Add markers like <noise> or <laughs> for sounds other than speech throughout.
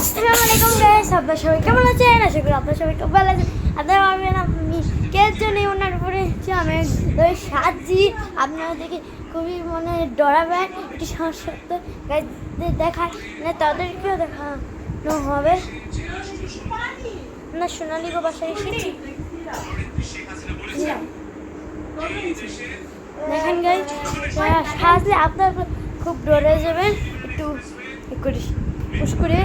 আসসালামু আলাইকুম গাইস আপনারা সবাই কেমন আছেন? আশা করি আপনারা সবাই খুব ভালো আছেন। আপনারা ভাববেন আমি কে জন্য ওনার উপরে আমি ওই সাজি, আপনারা দেখে খুবই মনে ডরাবেন একটি সমস্যা গাইজদের দেখায়। না তাদেরকেও দেখানো হবে। না, সোনালি গো বাসায় এসেছি। দেখেন গাই সাজলে আপনার খুব ডরে যাবেন, একটু ই করি পুশ করে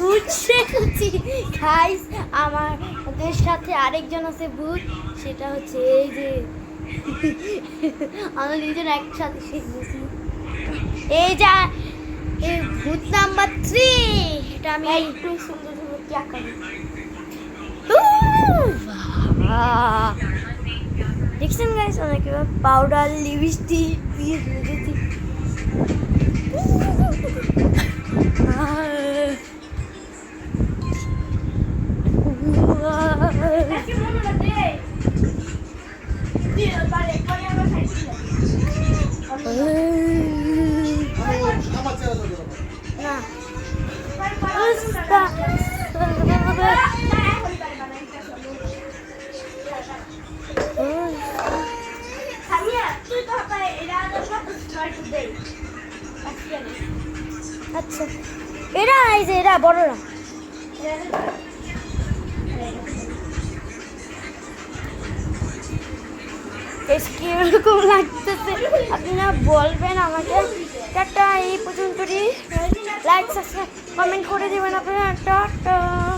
ভূত শেখেছি খাইস আমার ওদের সাথে আরেকজন আছে ভূত সেটা হচ্ছে এই যে <laughs> আমরা দুজন একসাথে শিখেছি এই যা এই ভূত নাম্বার থ্রি এটা আমি একটু সুন্দর সুন্দর কি আঁকা দেখছেন গাইস অনেকে পাউডার লিপস্টিক দিয়ে রেখেছি আচ্ছা। এরা এই যে এরা বড়রা। কীরকম লাগতেছে। আপনারা বলবেন আমাকে। টাটা, এই পর্যন্তই। লাইক সাবস্ক্রাইব কমেন্ট করে দেবেন আপনারা। টাটা।